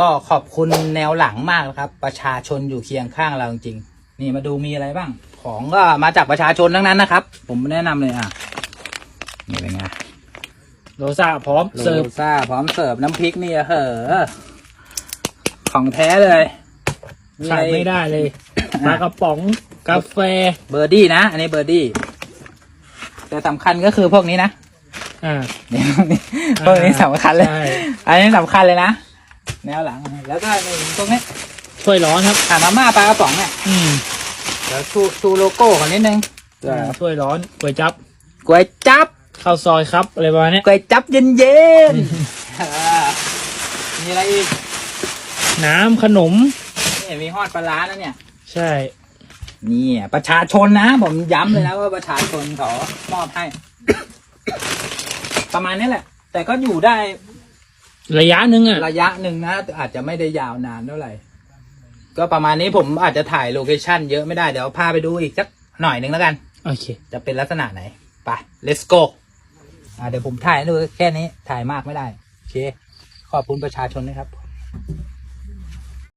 ก็ขอบคุณแนวหลังมากนะครับ ประชาชนอยู่เคียงข้างเราจริงๆนี่มาดูมีอะไรบ้าง ของก็มาจากประชาชนทั้งนั้นนะครับ ผมแนะนำเลยอะนี่เป็นไงโรซ่าพร้อมเสิร์ฟโลซ่าพร้อมเสิร์ฟน้ำพริกนี่เหอะของแท้เลยขาดไม่ได้เลยปลากระป๋องกาแฟเบอร์ดี้นะอันนี้เบอร์ดี้แต่สำคัญก็คือพวกนี้นะอ่าเนี่ยพวกนี้พวกนี้สำคัญเลยใช่อันนี้สำคัญเลยนะ แนวหลัง แล้วก็นี่ตรงนี้ถ้วยร้อนครับ อ่ามาม่าปลากระป๋องเนี่ยอืมเดี๋ยวชูชูโลโก้ก่อนนิดนึงอ่าถ้วยร้อนก๋วยจับก๋วยจับข้าวซอยครับอะไรประมาณเนี้ยก๋วยจับเย็นเย็นๆอ่ามีอะไรอีก น้ำขนมนี่มีฮอดปลาร้านะเนี่ย ใช่นี่ประชาชนนะ ผมย้ำเลยนะว่าประชาชนเขามอบให้ ประมาณนี้แหละ แต่ก็อยู่ได้ ระยะหนึงอะ ระยะหนึ่งนะแต่อาจจะไม่ได้ยาวนานเท่าไหร่ ก็ประมาณนี้ผมอาจจะถ่ายโลเคชั่นเยอะไม่ได้ เดี๋ยวพาไปดูอีกสักหน่อยหนึ่งแล้วกัน โอเค จะเป็นลักษณะไหน ไป let's go อ่าเดี๋ยวผมถ่ายให้ดูแค่นี้ถ่ายมากไม่ได้ โอเค ขอบคุณประชาชนนะครับ